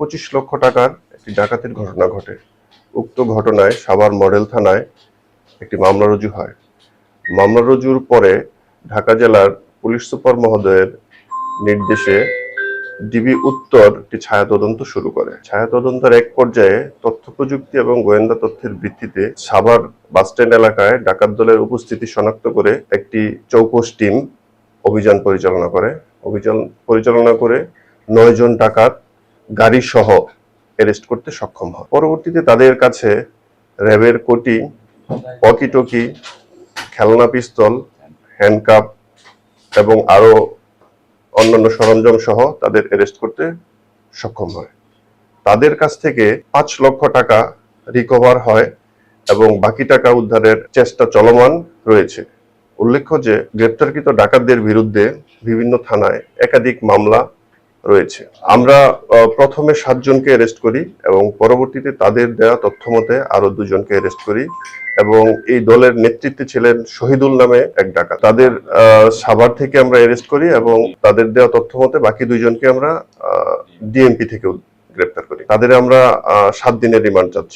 পঁচিশ লক্ষ টাকার একটি ডাকাতির ঘটনা ঘটে। উক্ত ঘটনায় সাভার মডেল থানায় একটি মামলা রুজু হয়। মামলা রুজুর পরে ঢাকা জেলার পুলিশ সুপার মহোদয়ের নির্দেশে ডিবি উত্তর একটি ছায়া তদন্ত শুরু করে। ছায়া তদন্তের এক পর্যায়ে তথ্য প্রযুক্তি এবং গোয়েন্দা তথ্যের ভিত্তিতে সাভার বাসস্ট্যান্ড এলাকায় ডাকাত দলের উপস্থিতি শনাক্ত করে একটি চৌকস টিম অভিযান পরিচালনা করে। অভিযান পরিচালনা করে নয় জন ডাকাত গাড়ি সহ অ্যারেস্ট করতে সক্ষম হয় পরবর্তীতে তাদের কাছে র্যাবের কোটি ওয়াকিটকি খেলনা পিস্তল হ্যান্ডকাপ এবং আরও অন্যান্য সরঞ্জাম সহ তাদের অ্যারেস্ট করতে সক্ষম হয়। তাদের কাছ থেকে পাঁচ লক্ষ টাকা রিকভার হয় এবং বাকি টাকা উদ্ধারের চেষ্টা চলমান রয়েছে। উল্লেখ্য যে গ্রেপ্তারকৃত ডাকাতদের বিরুদ্ধে বিভিন্ন থানায় একাধিক মামলা রয়েছে। আমরা প্রথমে সাতজনকে অ্যারেস্ট করি এবং পরবর্তীতে তাদের দেওয়া তথ্য মতে আরও দুজনকে অ্যারেস্ট করি এবং এই দলের নেতৃত্বে ছিলেন শহীদুল নামে এক ডাকা তাদের সাভার থেকে আমরা অ্যারেস্ট করি এবং তাদের দেওয়া তথ্য মতে বাকি দুইজনকে আমরা ডিএমপি থেকে গ্রেপ্তার করি। তাদের আমরা সাত দিনের রিমান্ড চাচ্ছি।